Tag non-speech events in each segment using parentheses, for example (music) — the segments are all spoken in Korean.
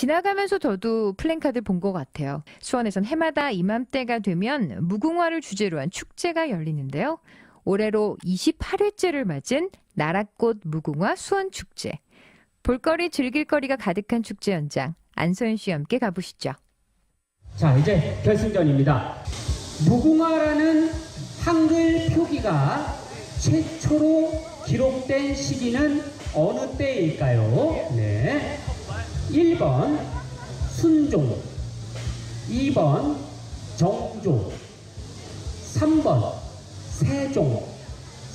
지나가면서 저도 플랜카드 본 것 같아요. 수원에선 해마다 이맘때가 되면 무궁화를 주제로 한 축제가 열리는데요. 올해로 28회째를 맞은 나라꽃 무궁화 수원 축제. 볼거리 즐길거리가 가득한 축제 현장 안소연 씨와 함께 가보시죠. 자, 이제 결승전입니다. 무궁화라는 한글 표기가 최초로 기록된 시기는 어느 때일까요? 네. 1번 순종, 2번 정종, 3번 세종,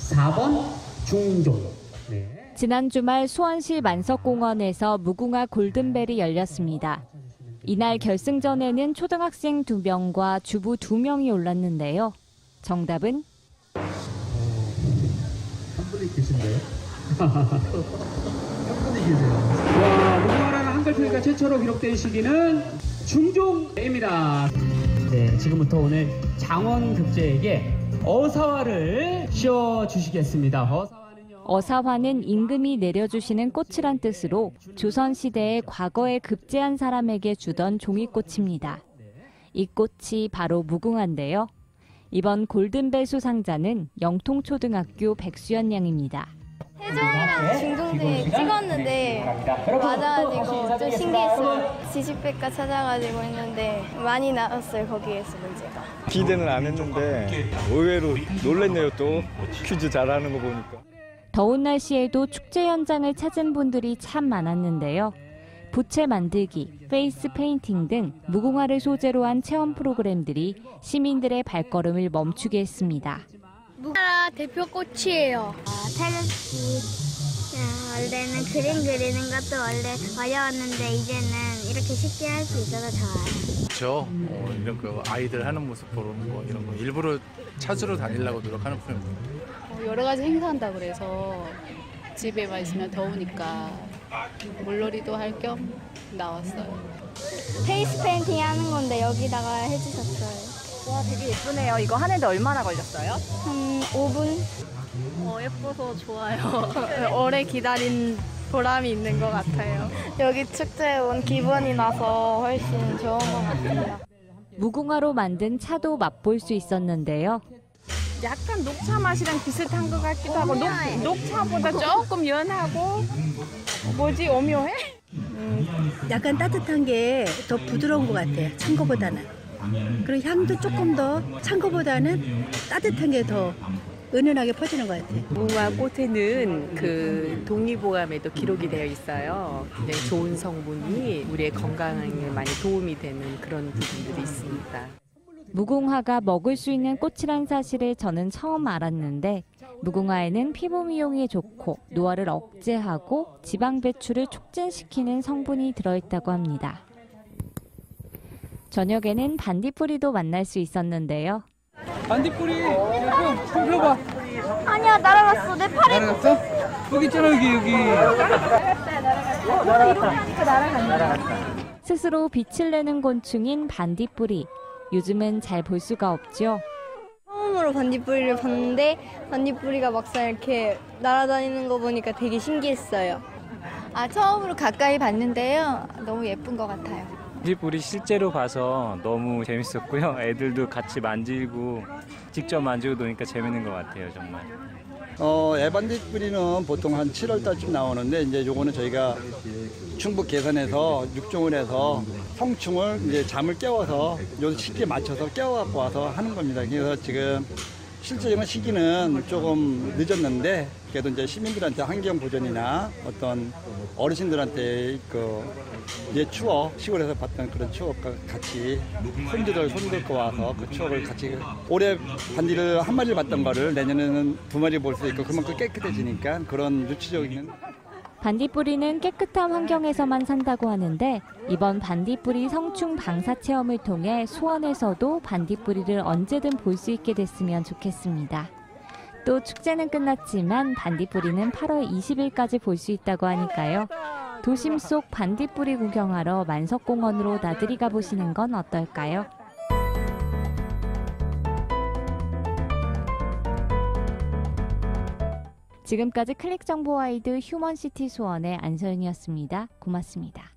4번 중종. 네. 지난 주말 수원시 만석공원에서 무궁화 골든벨이 열렸습니다. 이날 결승전에는 초등학생 2명과 주부 2명이 올랐는데요. 정답은 한 분이 계신데요? (laughs) 한 분이 계세요. 와, 한글 표기가 최초로 기록된 시기는 중종입니다. 네, 지금부터 오늘 장원 급제에게 어사화를 씌워 주시겠습니다. 어사화는요. 어사화는 임금이 내려주시는 꽃이란 뜻으로 조선시대에 과거에 급제한 사람에게 주던 종이꽃입니다. 이 꽃이 바로 무궁화인데요. 이번 골든벨 수상자는 영통초등학교 백수연 양입니다. 혜정이랑 중동대 찍었는데 맞아가지고 좀 신기했어요. 지식백과 찾아가지고 했는데 많이 나왔어요 거기에서 문제가. 기대는 안 했는데 의외로 놀랬네요 또 퀴즈 잘하는 거 보니까 더운 날씨에도 축제 현장을 찾은 분들이 참 많았는데요. 부채 만들기, 페이스 페인팅 등 무궁화를 소재로 한 체험 프로그램들이 시민들의 발걸음을 멈추게 했습니다. 무궁화 대표 꽃이에요. 타르치 아, 원래는 그림 그리는 것도 원래 어려웠는데 이제는 이렇게 쉽게 할 수 있어서 좋아요. 그렇죠. 어, 이런 그 아이들 하는 모습 보는 거 이런 거 일부러 찾으러 다니려고 노력하는 편입니다. 어, 여러 가지 행사한다 그래서 집에만 있으면 더우니까 물놀이도 할 겸 나왔어요. 페이스 페인팅 하는 건데 여기다가 해주셨어요. 와 되게 예쁘네요. 이거 하는데 얼마나 걸렸어요? 한 5분? 어, 예뻐서 좋아요. (laughs) 오래 기다린 보람이 있는 것 같아요. 여기 축제에 온 기분이 나서 훨씬 좋은 것 같아요. 무궁화로 만든 차도 맛볼 수 있었는데요. 약간 녹차 맛이랑 비슷한 것 같기도 하고 녹, 녹차보다 조금 연하고 뭐지 오묘해? 약간 따뜻한 게 더 부드러운 것 같아요. 찬 거보다는. 그리고 향도 조금 더 찬 거보다는 따뜻한 게 더 은은하게 퍼지는 것 같아요. 무궁화 꽃에는 그 독립보감에도 기록이 되어 있어요. 굉장히 좋은 성분이 우리의 건강에 많이 도움이 되는 그런 부분들이 있습니다. 무궁화가 먹을 수 있는 꽃이란 사실을 저는 처음 알았는데 무궁화에는 피부 미용에 좋고 노화를 억제하고 지방 배출을 촉진시키는 성분이 들어있다고 합니다. 저녁에는 반딧불이도 만날 수 있었는데요. 반딧불이 형, 형 펴봐. 아니야 날아갔어 내 팔에 날아갔어? 여기 있잖아 여기 여기. 스스로 빛을 내는 곤충인 반딧불이 요즘은 잘 볼 수가 없죠. 처음으로 반딧불이를 봤는데 반딧불이가 막상 이렇게 날아다니는 거 보니까 되게 신기했어요. 아, 처음으로 가까이 봤는데요. 너무 예쁜 것 같아요. 반딧불이 실제로 봐서 너무 재밌었고요. 애들도 같이 만지고 직접 만지고 노니까 재밌는 것 같아요, 정말. 어 애반딧불이는 보통 한 7월 달쯤 나오는데 이제 요거는 저희가 충북 계산에서 육종을 해서 성충을 이제 잠을 깨워서 요 시기에 맞춰서 깨워 갖고 와서 하는 겁니다. 그래서 지금 실제적인 시기는 조금 늦었는데 그래도 이제 시민들한테 환경 보존이나 어떤 어르신들한테 그옛 추억 시골에서 봤던 그런 추억과 같이 손주들 손들고 와서 그 추억을 같이 올해 반디를 한 마리를 봤던 거를 내년에는 두 마리 볼 수 있고 그만큼 깨끗해지니까 그런 유치적인 반딧불이는 깨끗한 환경에서만 산다고 하는데 이번 반딧불이 성충 방사 체험을 통해 수원에서도 반딧불이를 언제든 볼 수 있게 됐으면 좋겠습니다. 또 축제는 끝났지만 반딧불이는 8월 20일까지 볼 수 있다고 하니까요. 도심 속 반딧불이 구경하러 만석공원으로 나들이 가보시는 건 어떨까요? 지금까지 클릭 정보 와이드 휴먼시티 수원의 안서윤이었습니다. 고맙습니다.